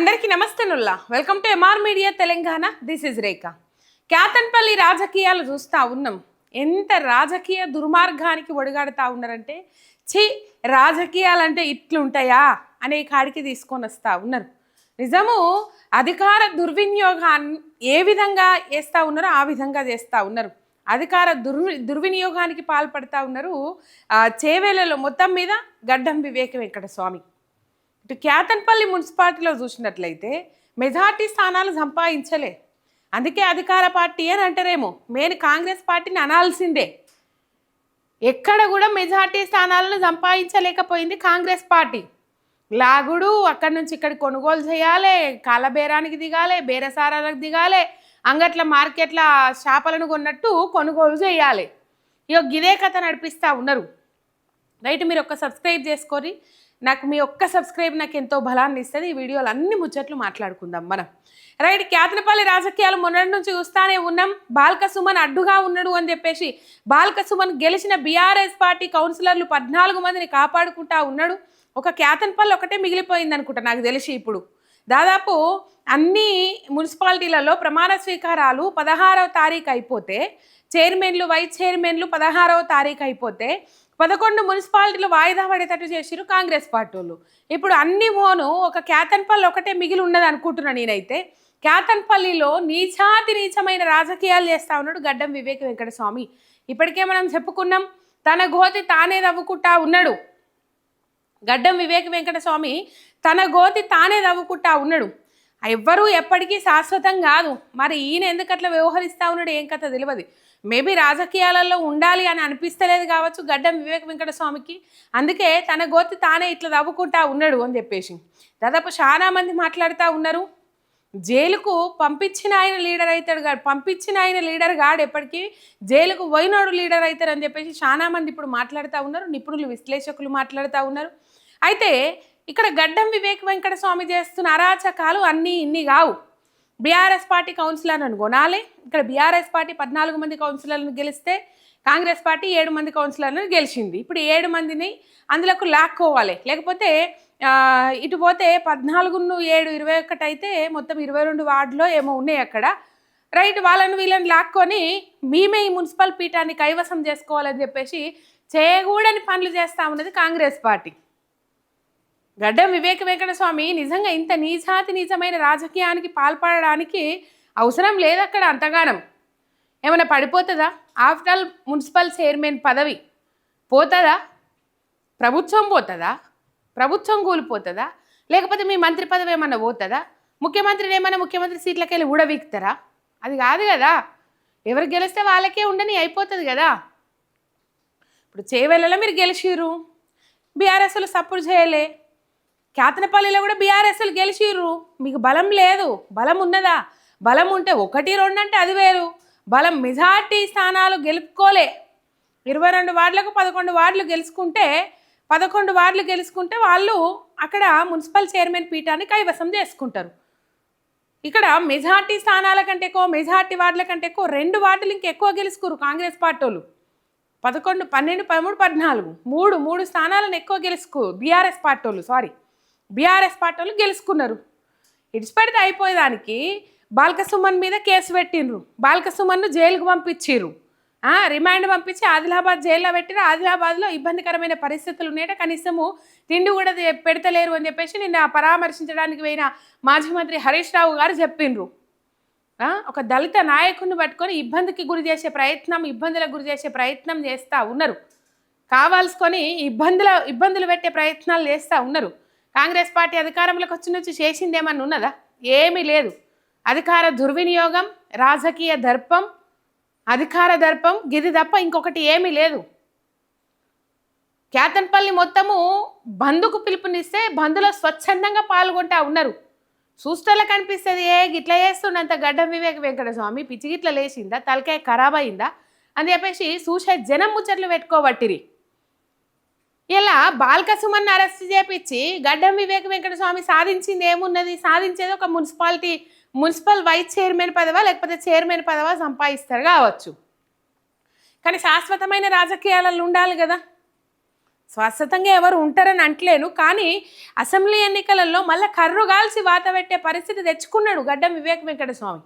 అందరికీ నమస్తేనుల్లా welcome to MR media Telangana. This is Rekha Kyathanpalli రాజకీయాలు చూస్తూ ఉన్నాం. ఎంత రాజకీయ దుర్మార్గానికి ఒడిగాడుతూ ఉన్నారంటే ఛీ రాజకీయాలంటే ఇట్లుంటాయా అనే కాడికి తీసుకొని వస్తూ ఉన్నారు. నిజము అధికార దుర్వినియోగాన్ని ఏ విధంగా చేస్తూ ఉన్నారో ఆ విధంగా చేస్తూ ఉన్నారు. అధికార దుర్వి దుర్వినియోగానికి పాల్పడతా ఉన్నారు చేవేలలో మొత్తం మీద గడ్డం వివేక వెంకట స్వామి ఇటు క్యాతన్పల్లి మున్సిపాలిటీలో చూసినట్లయితే మెజార్టీ స్థానాలు సంపాదించలే. అందుకే అధికార పార్టీ అని అంటారేమో. మెయిన్ కాంగ్రెస్ పార్టీని అనాల్సిందే. ఎక్కడ కూడా మెజార్టీ స్థానాలను సంపాదించలేకపోయింది కాంగ్రెస్ పార్టీ. లాగుడు అక్కడి నుంచి ఇక్కడ కొనుగోలు చేయాలి కాలబేరానికి దిగాలి బేరసారాలకు దిగాలి అంగట్ల మార్కెట్ల చేపలను కొన్నట్టు కొనుగోలు చేయాలి. ఇక గిదే కథ నడిపిస్తూ ఉన్నారు. రైట్ మీరు ఒక్క సబ్స్క్రైబ్ చేసుకొని నాకు మీ ఒక్క సబ్స్క్రైబ్ నాకు ఎంతో బలాన్ని ఇస్తుంది. ఈ వీడియోలు అన్ని ముచ్చట్లు మాట్లాడుకుందాం మనం. రైట్ క్యాతనపల్లి రాజకీయాలు మొన్నటి నుంచి చూస్తానే ఉన్నాం. బాల్క సుమన్ అడ్డుగా ఉన్నాడు అని చెప్పేసి బాల్క సుమన్ గెలిచిన బీఆర్ఎస్ పార్టీ కౌన్సిలర్లు పద్నాలుగు మందిని కాపాడుకుంటా ఉన్నాడు. ఒక క్యాతన్పల్లి ఒకటే మిగిలిపోయింది అనుకుంటా నాకు తెలిసి ఇప్పుడు. దాదాపు అన్ని మున్సిపాలిటీలలో ప్రమాణ స్వీకారాలు పదహారవ తారీఖు అయిపోతే చైర్మన్లు వైస్ చైర్మన్లు పదహారవ తారీఖు అయిపోతే పదకొండు మున్సిపాలిటీలు వాయిదా పడేటట్టు చేసిరు కాంగ్రెస్ పార్టీ వాళ్ళు ఇప్పుడు అన్ని ఓను ఒక క్యాతన్పల్లి ఒకటే మిగిలి ఉన్నది అనుకుంటున్నా నేనైతే. క్యాతన్పల్లిలో నీచాతి నీచమైన రాజకీయాలు చేస్తా ఉన్నాడు గడ్డం వివేక వెంకటస్వామి. ఇప్పటికే మనం చెప్పుకున్నాం తన గోతి తానే తవ్వుకుంటా ఉన్నాడు. గడ్డం వివేక వెంకటస్వామి తన గోతి తానే తవ్వుకుంటా ఉన్నాడు. ఎవ్వరూ ఎప్పటికీ శాశ్వతం కాదు. మరి ఈయన ఎందుకు అట్లా వ్యవహరిస్తా ఉన్నాడు ఏం కథ తెలియదు మేబీ రాజకీయాలలో ఉండాలి అని అనిపిస్తలేదు కావచ్చు గడ్డం వివేక వెంకట స్వామికి అందుకే తన గోతి తానే ఇట్లా తవ్వుకుంటా ఉన్నాడు అని చెప్పేసి. దాదాపు చాలా మంది మాట్లాడుతూ ఉన్నారు. జైలుకు పంపించిన ఆయన లీడర్ అవుతాడు కాడు పంపించిన ఆయన లీడర్ కాడు ఎప్పటికీ జైలుకు పోయినోడు లీడర్ అవుతారు అని చెప్పేసి చాలా మంది ఇప్పుడు మాట్లాడుతూ ఉన్నారు. నిపుణులు విశ్లేషకులు మాట్లాడుతూ ఉన్నారు. అయితే ఇక్కడ గడ్డం వివేక్ వెంకట స్వామి చేస్తున్న అరాచకాలు అన్నీ ఇన్ని కావు. బీఆర్ఎస్ పార్టీ కౌన్సిలర్లను కొనాలి. ఇక్కడ బీఆర్ఎస్ పార్టీ పద్నాలుగు మంది కౌన్సిలర్లను గెలిస్తే కాంగ్రెస్ పార్టీ ఏడు మంది కౌన్సిలర్లను గెలిచింది. ఇప్పుడు ఏడు మందిని అందులోకి లాక్కోవాలి. లేకపోతే ఇటు పోతే పద్నాలుగును ఏడు ఇరవై ఒకటి అయితే మొత్తం ఇరవై రెండు వార్డులో ఏమో ఉన్నాయి అక్కడ. రైట్ వాళ్ళని వీళ్ళని లాక్కొని మేమే ఈ మున్సిపల్ పీఠాన్ని కైవసం చేసుకోవాలని చెప్పేసి చేయకూడని పనులు చేస్తా ఉన్నది కాంగ్రెస్ పార్టీ. గడ్డం వివేక వెంకట స్వామి. నిజంగా ఇంత నీచాతి నీచమైన రాజకీయానికి పాల్పడడానికి అవసరం లేదు అక్కడ అంతగానం. ఏమైనా పడిపోతుందా? ఆఫ్టర్ ఆల్ మున్సిపల్ చైర్మన్ పదవి పోతుందా? ప్రభుత్వం పోతుందా? ప్రభుత్వం కూలిపోతుందా? లేకపోతే మీ మంత్రి పదవి ఏమన్నా పోతుందా? ముఖ్యమంత్రిని ఏమైనా ముఖ్యమంత్రి సీట్లకి వెళ్ళి ఊడవీక్తారా? అది కాదు కదా. ఎవరు గెలిస్తే వాళ్ళకే ఉండని అయిపోతుంది కదా. ఇప్పుడు చేవెళ్ళలో మీరు గెలిచిర్రు. బీఆర్ఎస్లు సపోర్ట్ చేయలే. కేతనపల్లిలో కూడా బీఆర్ఎస్లు గెలిచిర్రు. మీకు బలం లేదు. బలం ఉన్నదా? బలం ఉంటే ఒకటి రెండు అంటే అది వేరు. బలం మెజార్టీ స్థానాలు గెలుపుకోలే. ఇరవై రెండు వార్డులకు పదకొండు వార్డులు గెలుచుకుంటే పదకొండు వార్డులు గెలుచుకుంటే వాళ్ళు అక్కడ మున్సిపల్ చైర్మన్ పీఠాన్ని కైవసం చేసుకుంటారు. ఇక్కడ మెజార్టీ స్థానాల కంటే ఎక్కువ మెజార్టీ వార్డుల కంటే ఎక్కువ రెండు వార్డులు ఇంకెక్కువ గెలుచుకోరు కాంగ్రెస్ పార్టీ వాళ్ళు పదకొండు పన్నెండు పదమూడు పద్నాలుగు. మూడు మూడు స్థానాలను ఎక్కువ గెలుచుకో బీఆర్ఎస్ పార్టీ వాళ్ళు సారీ. బీఆర్ఎస్ పార్టీ గెలుచుకున్నారు. ఇడిచిపెడితే అయిపోయేదానికి బాల్కసుమన్ మీద కేసు పెట్టిండ్రు. బాల్కసుమన్ను జైలుకు పంపించిర్రు. రిమాండ్ పంపించి ఆదిలాబాద్ జైల్లో పెట్టిన ఆదిలాబాద్లో ఇబ్బందికరమైన పరిస్థితులు ఉన్నాయట. కనీసము తిండి కూడా పెడతలేరు అని చెప్పేసి నిన్న పరామర్శించడానికి పోయిన మాజీ మంత్రి హరీష్ రావు గారు చెప్పిండ్రు. ఒక దళిత నాయకుడిని పట్టుకొని ఇబ్బందికి గురి చేసే ప్రయత్నం ఇబ్బందులకు గురి చేసే ప్రయత్నం చేస్తూ ఉన్నారు. కావాల్సుకొని ఇబ్బందుల ఇబ్బందులు పెట్టే ప్రయత్నాలు చేస్తూ ఉన్నారు. కాంగ్రెస్ పార్టీ అధికారంలోకి వచ్చి నుంచి చేసింది ఏమన్నా ఉన్నదా? ఏమీ లేదు. అధికార దుర్వినియోగం రాజకీయ దర్పం అధికార దర్పం గిది తప్ప ఇంకొకటి ఏమీ లేదు. క్యాతన్పల్లి మొత్తము బంధుకు పిలుపునిస్తే బంధులో స్వచ్ఛందంగా పాల్గొంటా ఉన్నారు. చూస్తలో కనిపిస్తుంది ఏ గిట్ల చేస్తుండంత గడ్డం వివేక వెంకటస్వామి పిచ్చిగిట్ల పిచ్చి గిట్ల లేచిందా తలకాయ ఖరాబ్ అయిందా అని చెప్పేసి చూసే జనం ముచ్చట్లు పెట్టుకోబట్టిరి. ఇలా బాల్క సుమన్ అరెస్ట్ చేపించి గడ్డం వివేక వెంకట స్వామి సాధించింది ఏమున్నది? సాధించేది ఒక మున్సిపాలిటీ మున్సిపల్ వైస్ చైర్మన్ పదవా లేకపోతే చైర్మన్ పదవా సంపాదిస్తారు కావచ్చు. కానీ శాశ్వతమైన రాజకీయాలలో ఉండాలి కదా. శాశ్వతంగా ఎవరు ఉంటారని అంటలేను. కానీ అసెంబ్లీ ఎన్నికలలో మళ్ళీ కర్రుగాల్సి వాత పెట్టే పరిస్థితి తెచ్చుకున్నాడు గడ్డం వివేక్ వెంకటస్వామి.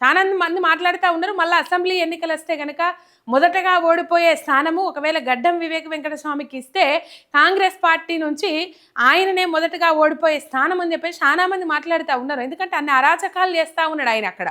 చాలా మంది మాట్లాడుతూ ఉన్నారు. మళ్ళీ అసెంబ్లీ ఎన్నికలు వస్తే కనుక మొదటగా ఓడిపోయే స్థానము ఒకవేళ గడ్డం వివేక్ వెంకటస్వామికి ఇస్తే కాంగ్రెస్ పార్టీ నుంచి ఆయననే మొదటగా ఓడిపోయే స్థానం అని చెప్పేసి చాలా మంది మాట్లాడుతూ ఉన్నారు. ఎందుకంటే అన్ని అరాచకాలు చేస్తూ ఉన్నాడు ఆయన అక్కడ.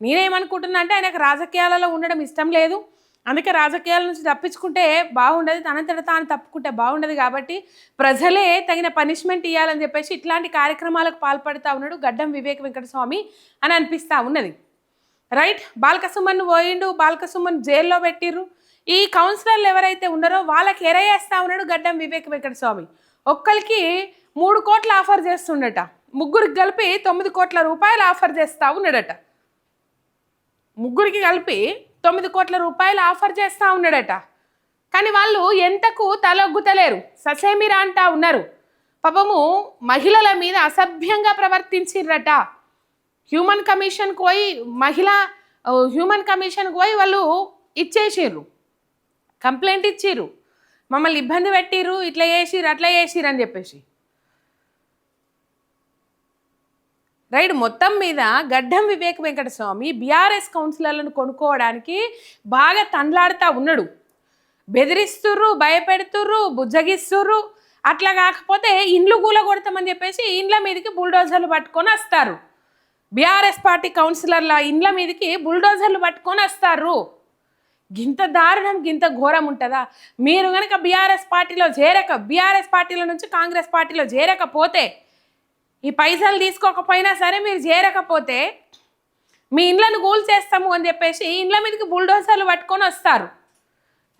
నేనేమనుకుంటున్నా అంటే ఆయనకు రాజకీయాలలో ఉండడం ఇష్టం లేదు. అందుకే రాజకీయాల నుంచి తప్పించుకుంటే బాగుండదు. తనంతట తాను తప్పుకుంటే బాగుండదు కాబట్టి ప్రజలే తగిన పనిష్మెంట్ ఇవ్వాలని చెప్పేసి ఇట్లాంటి కార్యక్రమాలకు పాల్పడుతూ ఉన్నాడు గడ్డం వివేక్ వెంకటస్వామి అని అనిపిస్తూ ఉన్నది. రైట్? బాలకసుమన్ పోయిండు బాలకసుమన్ జైల్లో పెట్టిర్రు. ఈ కౌన్సిలర్లు ఎవరైతే ఉన్నారో వాళ్ళకి ఎరయేస్తా ఉన్నాడు గడ్డం వివేక్ వెంకటస్వామి. ఒక్కరికి మూడు కోట్ల ఆఫర్ చేస్తుండట. ముగ్గురికి కలిపి తొమ్మిది కోట్ల రూపాయలు ఆఫర్ చేస్తూ ఉన్నాడట. ముగ్గురికి కలిపి తొమ్మిది కోట్ల రూపాయలు ఆఫర్ చేస్తూ ఉన్నాడట. కానీ వాళ్ళు ఎంతకు తలొగ్గుతలేరు. ససేమిరా అంటా ఉన్నారు. పాపము మహిళల మీద అసభ్యంగా ప్రవర్తించిర్రట. హ్యూమన్ కమిషన్కి పోయి మహిళ హ్యూమన్ కమిషన్కి పోయి వాళ్ళు ఇచ్చేసారు కంప్లైంట్ ఇచ్చిర్రు. మమ్మల్ని ఇబ్బంది పెట్టిరు ఇట్లా చేసిర్రు అట్లా చేసిరు అని చెప్పేసి. రైట్ మొత్తం మీద గడ్డం వివేక్ వెంకటస్వామి బీఆర్ఎస్ కౌన్సిలర్లను కొనుక్కోవడానికి బాగా తండ్లాడుతూ ఉన్నాడు. బెదిరిస్తుర్రు భయపెడుతుర్రు బుజ్జగిస్తుర్రు అట్లా కాకపోతే ఇండ్లు గూల కొడతామని చెప్పేసి ఇండ్ల మీదకి బుల్డోజర్లు పట్టుకొని వస్తారు. బీఆర్ఎస్ పార్టీ కౌన్సిలర్ల ఇండ్ల మీదకి బుల్డోజర్లు పట్టుకొని వస్తారు. గింత దారుణం గింత ఘోరం ఉంటుందా? మీరు కనుక బీఆర్ఎస్ పార్టీలో చేరక బీఆర్ఎస్ పార్టీల నుంచి కాంగ్రెస్ పార్టీలో చేరకపోతే ఈ పైసలు తీసుకోకపోయినా సరే మీరు చేరకపోతే మీ ఇండ్లను గూల్ చేస్తాము అని చెప్పేసి ఇండ్ల మీదకి బుల్డోజర్లు పట్టుకొని వస్తారు.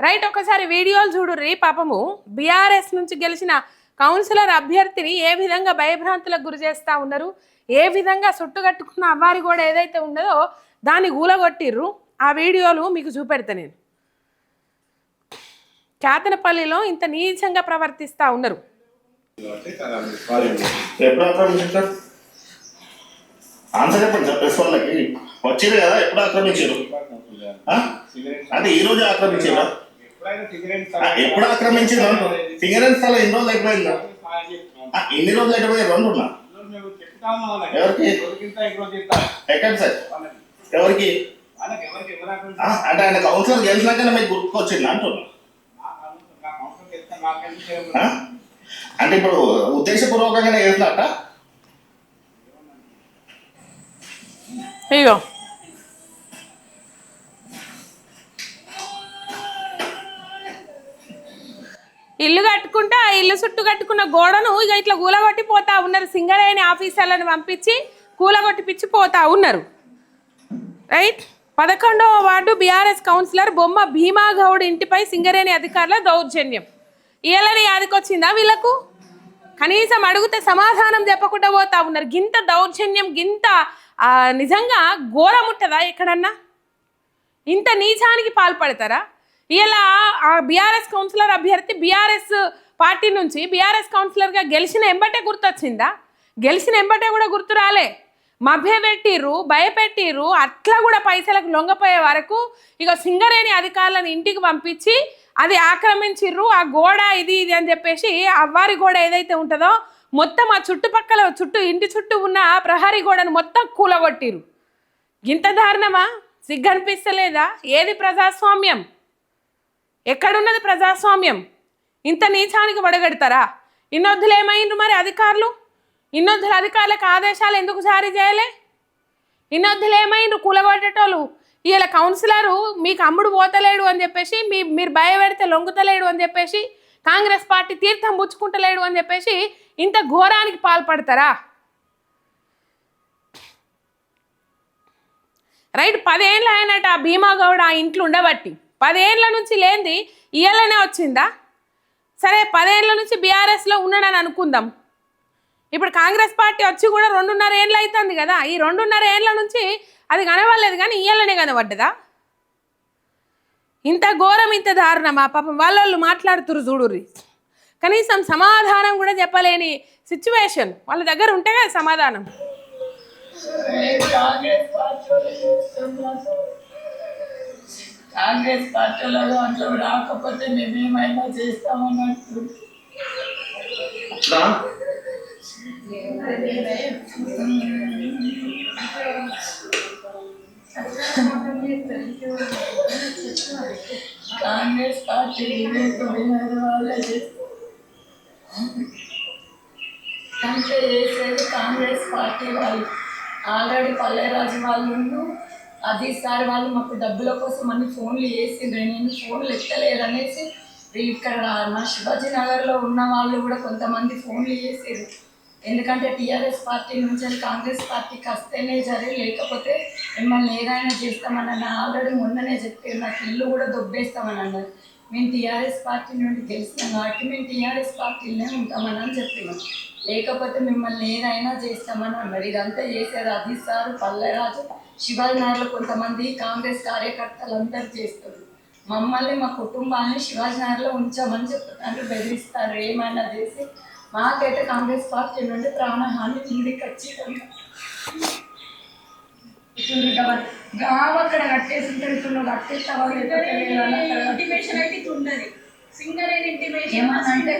రైట్ ఒకసారి వీడియోలు చూడుర్రి. పాపము బీఆర్ఎస్ నుంచి గెలిచిన కౌన్సిలర్ అభ్యర్థిని ఏ విధంగా భయభ్రాంతులకు గురి చేస్తూ ఉన్నారు? ఏ విధంగా చుట్టుకట్టుకున్న అవ్వారి కూడా ఏదైతే ఉండదో దాన్ని గూలగొట్టిర్రు ఆ వీడియోలు మీకు చూపెడతా నేను. కేతనపల్లిలో ఇంత నీచంగా ప్రవర్తిస్తూ ఉన్నారు. ఆన్సర్ చెప్పండి ప్రెస్ వాళ్ళకి. వచ్చింది కదా ఎప్పుడు ఆక్రమించారు? అంటే ఈ రోజు ఆక్రమించారా? ఎప్పుడు ఆక్రమించారు? ఫింగరెన్స్ అలా ఎన్ని రోజులు అయిపోయిందా? ఎన్ని రోజులు అయిపోయారు అంటున్నా ఎవరికి? ఎక్కడ సార్? ఎవరికి? ఆ, అంటే ఆయన కౌన్సిలర్ గెలిచినాకనే మీకు గుర్తుకొచ్చింది అంటున్నా? అంటే ఇప్పుడు ఉద్దేశపూర్వకంగానే చేసినట్ట? ఇగో. ఇల్లు కట్టుకుంటే ఆ ఇల్లు చుట్టూ కట్టుకున్న గోడను ఇక ఇట్లా కూలగొట్టి పోతా ఉన్నారు. సింగరేణి ఆఫీసర్లను పంపించి కూలగొట్టిపిచ్చి పోతా ఉన్నారు. రైట్? పదకొండవ వార్డు బీఆర్ఎస్ కౌన్సిలర్ బొమ్మ భీమాగౌడ్ ఇంటిపై సింగరేణి అధికారుల దౌర్జన్యం. ఇయ్యాలని యాదికొచ్చిందా వీళ్ళకు? కనీసం అడిగితే సమాధానం చెప్పకుండా పోతా ఉన్నారు. గింత దౌర్జన్యం గింత నిజంగా ఘోరం ఉంటుందా ఎక్కడన్నా? ఇంత నీచానికి పాల్పడతారా? ఇలా ఆ బీఆర్ఎస్ కౌన్సిలర్ అభ్యర్థి బీఆర్ఎస్ పార్టీ నుంచి బీఆర్ఎస్ కౌన్సిలర్గా గెలిచిన ఎంబటే గుర్తొచ్చిందా? గెలిచిన ఎంబటే కూడా గుర్తు రాలే. మభ్యపెట్టిర్రు భయపెట్టిర్రు అట్లా కూడా పైసలకు లొంగపోయే వరకు ఇక సింగరేణి అధికారులను ఇంటికి పంపించి అది ఆక్రమించిర్రు ఆ గోడ ఇది ఇది అని చెప్పేసి అవ్వారి గోడ ఏదైతే ఉంటుందో మొత్తం ఆ చుట్టుపక్కల చుట్టూ ఇంటి చుట్టూ ఉన్న ప్రహరీ గోడను మొత్తం కూలగొట్టిరు ఇంత దారుణమా? సిగ్గనిపిస్తలేదా? ఏది ప్రజాస్వామ్యం? ఎక్కడున్నది ప్రజాస్వామ్యం? ఇంత నీచానికి వడగడతారా? ఇన్నొద్దులు ఏమైండ్రు మరి అధికారులు? ఇన్నొద్దుల అధికారులకు ఆదేశాలు ఎందుకు జారీ చేయలే? ఇన్నొద్దులు ఏమైండ్రు కూలగొట్టేటోళ్ళు? ఇలా కౌన్సిలరు మీకు అమ్ముడు పోతలేడు అని చెప్పేసి మీ మీరు భయపెడితే లొంగుతలేడు అని చెప్పేసి కాంగ్రెస్ పార్టీ తీర్థం పుచ్చుకుంటలేడు అని చెప్పేసి ఇంత ఘోరానికి పాల్పడతారా? రైట్ పదేళ్ళు ఆయనట ఆ భీమా గౌడ్ ఆ ఇంట్లో ఉండబట్టి. పదేళ్ళ నుంచి లేనిది ఇయ్యాలనే వచ్చిందా? సరే పదేళ్ళ నుంచి బీఆర్ఎస్లో ఉన్నాడని అనుకుందాం. ఇప్పుడు కాంగ్రెస్ పార్టీ వచ్చి కూడా రెండున్నర ఏళ్ళు అవుతుంది కదా ఈ రెండున్నర ఏళ్ళ నుంచి అది కనవలేదు కానీ ఇయ్యాలనే కనబడ్డదా? ఇంత ఘోరం ఇంత దారుణమా? పాపం వాళ్ళు మాట్లాడుతురు చూడుర్రి. కనీసం సమాధానం కూడా చెప్పలేని సిచ్యువేషన్. వాళ్ళ దగ్గర ఉంటే కదా సమాధానం. కాంగ్రెస్ పార్టీలో దాంట్లో రాకపోతే మేము ఏమైనా చేస్తామని అంటుంది రా. కాంగ్రెస్ పార్టీ వివేక వినోద్ వాళ్ళే అంటే చేసేది కాంగ్రెస్ పార్టీ వాళ్ళు. ఆల్రెడీ పల్లెరాజు వాళ్ళు అది సార్ వాళ్ళు మాకు డబ్బుల కోసం అన్ని ఫోన్లు చేసిండ్రు. నేను ఫోన్లు ఎత్తలేదు అనేసి ఇక్కడ మా శివాజీ నగర్లో ఉన్న వాళ్ళు కూడా కొంతమంది ఫోన్లు చేసారు ఎందుకంటే టీఆర్ఎస్ పార్టీ నుంచి కాంగ్రెస్ పార్టీకి వస్తేనే సరే లేకపోతే మిమ్మల్ని ఏదైనా చేస్తామని అన్న ఆల్రెడీ మొన్ననే చెప్పారు నాకు ఇల్లు కూడా దొబ్బేస్తామని అన్నారు మేము టీఆర్ఎస్ పార్టీ నుండి గెలిచినాం కాబట్టి మేము టీఆర్ఎస్ పార్టీలోనే ఉంటామని అని చెప్పినాం. లేకపోతే మిమ్మల్ని ఏదైనా చేస్తామని అన్నారు. ఇదంతా చేసేది అది సార్ పల్లెరాజు శివాజీ నగర్లో కొంతమంది కాంగ్రెస్ కార్యకర్తలు అందరూ చేస్తారు. మమ్మల్ని మా కుటుంబాన్ని శివాజీ నగర్లో ఉంచామని చెప్తున్నారు బెదిరిస్తారు. ఏమైనా చేసి మాకైతే కాంగ్రెస్ పార్టీ నుండి ప్రాణహాని కిందికి వచ్చింది గావ అక్కడ కట్టేసి ఉంటాడు ఇప్పుడు నువ్వు కట్టేస్తావా లేకపోతే లేదా అని అక్కడ ఇంటిమేషన్ అయితే ఇట్లా ఉండదు సింగర్ అయిన ఇంటిమేషన్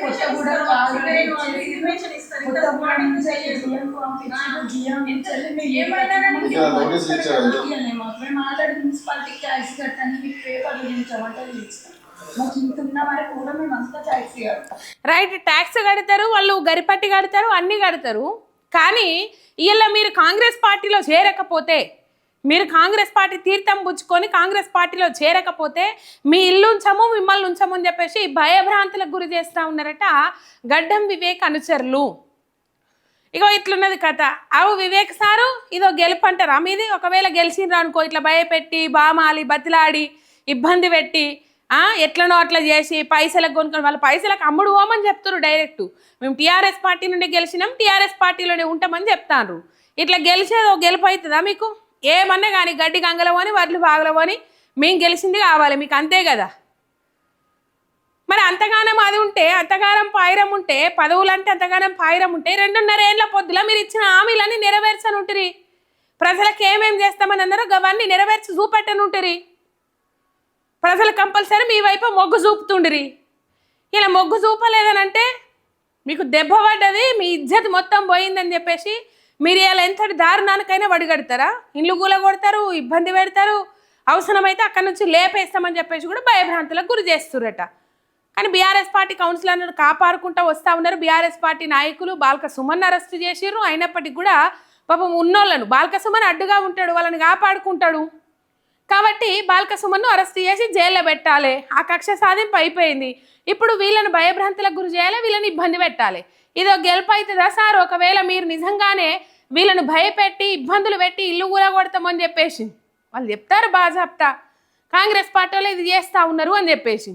కొత్తగూడెం ఇంటిమేషన్ ఇస్తారు కొత్తగూడెం నుంచి. జిఎం పంపించారు. జిఎం. మేము ఆల్రెడీ మున్సిపాలిటీకి ట్యాక్స్ కట్టని మీకు కడతాం రైట్ ట్యాక్స్ కడతారు వాళ్ళు గరిపట్టి కడతారు అన్నీ కడతారు కానీ ఇలా మీరు కాంగ్రెస్ పార్టీలో చేరకపోతే మీరు కాంగ్రెస్ పార్టీ తీర్థం పుచ్చుకొని కాంగ్రెస్ పార్టీలో చేరకపోతే మీ ఇల్లు ఉంచము మిమ్మల్ని ఉంచము అని చెప్పేసి భయభ్రాంతులకు గురి చేస్తూ ఉన్నారట గడ్డం వివేక్ అనుచరులు. ఇగో ఇట్లున్నది కథ. అవు వివేక్ సారు ఇదో గెలుపు అంటారా మీది ఒకవేళ గెలిచిండ్రు అనుకో ఇట్లా భయపెట్టి బామాలి బతిలాడి ఇబ్బంది పెట్టి ఎట్లనో అట్లా చేసి పైసలకు కొనుక్కొని వాళ్ళ పైసలకు అమ్ముడు పోమని చెప్తున్నారు డైరెక్ట్. మేము టీఆర్ఎస్ పార్టీ నుండి గెలిచినాం టీఆర్ఎస్ పార్టీలోనే ఉంటామని చెప్తాను ఇట్లా గెలిచేది ఒక గెలుపు అవుతుందా మీకు? ఏమన్నా కానీ గడ్డి గంగలవని వడ్లు బాగలవని మేము గెలిచింది కావాలి మీకు అంతే కదా? మరి అంతగానం అది ఉంటే అంతగానం పాయిరం ఉంటే పదవులు అంటే అంతగానం పాయిరం ఉంటే రెండున్నర ఏళ్ళ పొద్దుల మీరు ఇచ్చిన హామీలన్నీ నెరవేర్చని ఉంటుంది ప్రజలకు ఏమేం చేస్తామని అందరూ అవన్నీ నెరవేర్చి చూపెట్టని ఉంటుంది ప్రజలు కంపల్సరీ మీ వైపు మొగ్గు చూపుతుండ్రి. ఇలా మొగ్గు చూపలేదనంటే మీకు దెబ్బ పడ్డది మీ ఇజ్జత్ మొత్తం పోయిందని చెప్పేసి మీరు ఇలా ఎంతటి దారుణానికైనా వడిగడతారా? ఇండ్లు కూలగొడతారు ఇబ్బంది పెడతారు. అవసరమైతే అక్కడి నుంచి లేపేస్తామని చెప్పేసి కూడా భయభ్రాంతులకు గురి చేస్తుర్రట. కానీ బీఆర్ఎస్ పార్టీ కౌన్సిలర్ను కాపాడుకుంటూ వస్తూ ఉన్నారు. బీఆర్ఎస్ పార్టీ నాయకులు బాల్క సుమన్ అరెస్ట్ చేసిర్రు. అయినప్పటికీ కూడా పాపం ఉన్నోళ్ళను బాల్క సుమన్ అడ్డుగా ఉంటాడు వాళ్ళని కాపాడుకుంటాడు. కాబట్టి బాల్క సుమన్ను అరెస్ట్ చేసి జైల్లో పెట్టాలి. ఆ కక్ష సాధింపు అయిపోయింది. ఇప్పుడు వీళ్ళని భయభ్రాంతులకు గురి చేయాలి వీళ్ళని ఇబ్బంది పెట్టాలి. ఇదో గెలుపు అవుతుందా సార్? ఒకవేళ మీరు నిజంగానే వీళ్ళను భయపెట్టి ఇబ్బందులు పెట్టి ఇల్లు కూలగొడతామని చెప్పేసి. వాళ్ళు చెప్తారు బాజాప్తా. కాంగ్రెస్ పార్టీ వాళ్ళు ఇది చేస్తూ ఉన్నారు అని చెప్పేసి.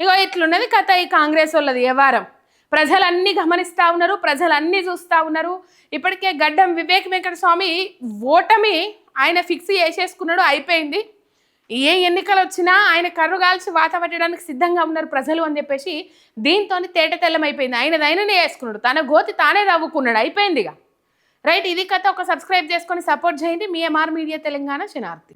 ఇగో ఇట్లున్నది కథ ఈ కాంగ్రెస్ వాళ్ళది వ్యవహారం ప్రజలన్నీ గమనిస్తూ ఉన్నారు ప్రజలన్నీ చూస్తూ ఉన్నారు. ఇప్పటికే గడ్డం వివేక్ వెంకట స్వామి ఓటమి ఆయన ఫిక్స్ చేసేసుకున్నాడు అయిపోయింది. ఏ ఎన్నికలు వచ్చినా ఆయన కర్రు కాల్చి వాత పట్టడానికి సిద్ధంగా ఉన్నారు ప్రజలు అని చెప్పేసి దీంతో తేట తెల్లమైపోయింది. ఆయనది ఆయననే వేసుకున్నాడు. తన గోతి తానే తవ్వుకున్నాడు అయిపోయింది రైట్ ఇది కథ. ఒక సబ్స్క్రైబ్ చేసుకొని సపోర్ట్ చేయండి. మీ ఎంఆర్ మీడియా తెలంగాణ శనార్థి